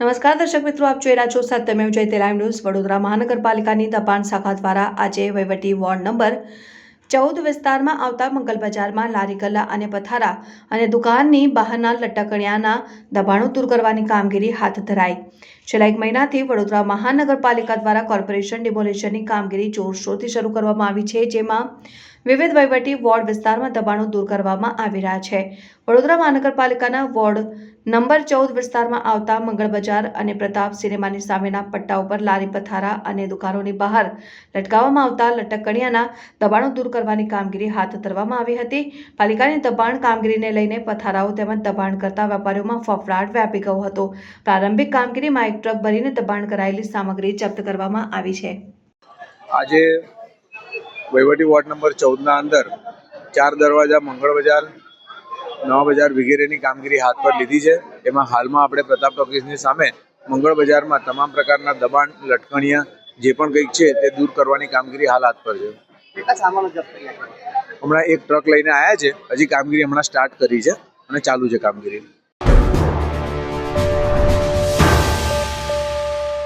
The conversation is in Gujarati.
નમસ્કાર દર્શક મિત્રો, આપ જોઈ રહ્યા છો સત્યમે જયતે લાઈવ ન્યૂઝ. વડોદરા મહાનગરપાલિકાની દબાણ શાખા દ્વારા આજે વહીવટી વોર્ડ નંબર ચૌદ વિસ્તારમાં આવતા મંગલ બજારમાં લારી ગલ્લા અને પથારા અને દુકાનની બહારના લટકણિયાના દબાણો દૂર કરવાની કામગીરી હાથ ધરાઈ. છેલ્લા એક મહિનાથી વડોદરા મહાનગરપાલિકા દ્વારા કોર્પોરેશન ડિમોલિશનની કામગીરી જોરશોરથી શરૂ કરવામાં આવી છે, જેમાં વિવિધ વહીવટી વોર્ડ વિસ્તારમાં દબાણો દૂર કરવામાં આવી રહ્યા છે. વડોદરા મહાનગરપાલિકાના વોર્ડ નંબર ચૌદ વિસ્તારમાં આવતા મંગળ બજાર અને પ્રતાપ સિનેમાની સામેના પટ્ટા ઉપર લારી પથારા અને દુકાનોની બહાર લટકાવવામાં આવતા લટકણિયાના દબાણો દૂર કરવાની કામગીરી હાથ ધરવામાં આવી હતી. પાલિકાની દબાણ કામગીરીને લઈને પથારાઓ તેમજ દબાણ કરતા વેપારીઓમાં ફફડાટ વ્યાપી ગયો હતો. પ્રારંભિક કામગીરીમાં એક ટ્રક ભરીને દબાણ કરાયેલી સામગ્રી જપ્ત કરવામાં આવી છે. આજે વહીવટી વોર્ડ નંબર ચૌદના અંદર ચાર દરવાજા મંગળ બજાર નવા બજાર વગેરેની કામગીરી હાથ પર લીધી છે. એમાં હાલમાં આપણે પ્રતાપ ટોકીઝની સામે મંગળ બજારમાં તમામ પ્રકારના દબાણ લટકણીયા જે પણ કંઈક છે તે દૂર કરવાની કામગીરી હાલ હાથ પર છે. હમણાં એક ટ્રક લઈને આવ્યા છે. હજી કામગીરી હમણાં સ્ટાર્ટ કરી છે અને ચાલુ છે કામગીરી.